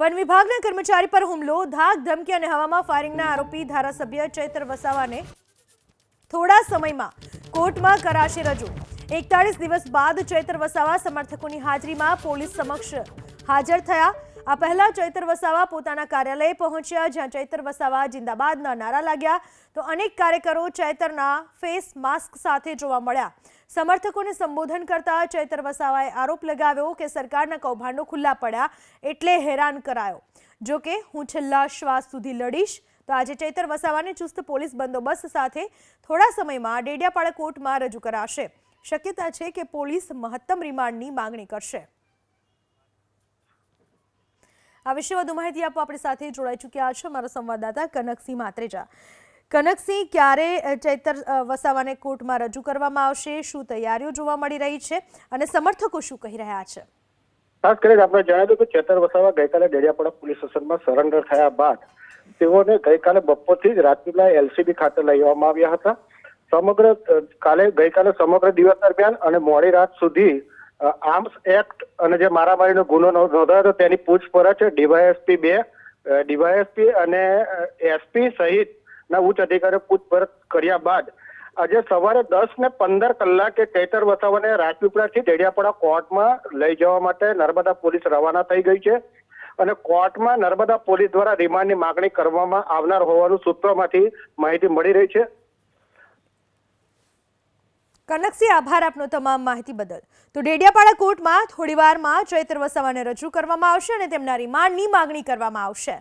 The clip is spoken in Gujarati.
વન વિભાગના કર્મચારી પર હુમલો ધાક ધમકી અને હવામાં ફાયરિંગના આરોપી ધારાસભ્ય ચૈત્ર વસાવાને થોડા સમયમાં કોર્ટમાં કરાશે રજૂ. એકતાળીસ દિવસ બાદ ચૈત્ર વસાવા સમર્થકોની હાજરીમાં પોલીસ સમક્ષ હાજર થયા. આ પહેલા ચૈત્ર વસાવા પોતાના કાર્યાલયે પહોંચ્યા, જ્યાં ચૈત્ર વસાવા જિંદાબાદના નારા લાગ્યા. તો અનેક કાર્યકરો ચૈતરના ફેસ માસ્ક સાથે જોવા મળ્યા. સમર્થકોને સંબોધન કરતા ચૈતર વસાવાએ આરોપ લગાવ્યો કે સરકારના કૌભાંડો ખુલ્લા પડ્યા એટલે હેરાન કરાયો. જો કે, હું છેલ્લા શ્વાસ સુધી લડીશ, તો આજે ચૈતર વસાવાને ચુસ્ત પોલીસ બંદોબસ્ત સાથે થોડા સમયમાં ડેડિયાપાડા કોર્ટમાં રજૂ કરાશે. શક્યતા છે કે પોલીસ મહત્તમ રિમાન્ડની માંગણી કરશે. આ વિશે વધુ માહિતી આપવા આપણી સાથે જોડાઈ ચૂક્યા છે અમારા સંવાદદાતા કનકસિંહ માત્રેજા. કનકસિંહ ક્યારે ચૈતર વસાવાને કોર્ટમાં રજૂ કરવામાં આવશે? શું તૈયારીઓ જોવા મળી રહી છે? અને સમર્થકો શું કહી રહ્યા છે? ખાસ કરીને આપણે જણાવ્યું કે ચેતર વસાવા ગઈકાલે ડેડિયાપાડા પોલીસ સ્ટેશનમાં સરેન્ડર થયા બાદ તેઓને ગઈકાલે બપોરથી જ રાત્રિના એલસીબી ખાતે લઈ આવવામાં આવ્યા હતા. સમગ્ર કાલે, ગઈકાલે સમગ્ર દિવસ દરમિયાન અને મોડી રાત સુધી આર્મ્સ એક્ટ અને જે મારામારીનો ગુનો નોંધ- નોંધાયો હતો તેની પૂછપરછ ડીવાયએસપી બે ડીવાયએસપી અને એસપી સહિત ના ઉચ્ચ અધિકારીઓ પૂછપરછ કર્યા બાદ આજે સવારે દસ ને પંદર કલાકે ચૈતર વસાવાને રાજપીપળાથી ડેડિયાપાડા કોર્ટમાં લઈ જવા માટે નર્મદા પોલીસ રવાના થઈ ગઈ છે અને કોર્ટમાં નર્મદા પોલીસ દ્વારા રિમાન્ડની માગણી કરવામાં આવનાર હોવાનું સૂત્રોમાંથી માહિતી મળી રહી છે. કનકસિંહ, આભાર આપનો તમામ માહિતી બદલ. તો ડેડિયાપાડા કોર્ટમાં થોડી વારમાં ચૈતર વસાવાને રજૂ કરવામાં આવશે અને તેમના રિમાન્ડની માગણી કરવામાં આવશે.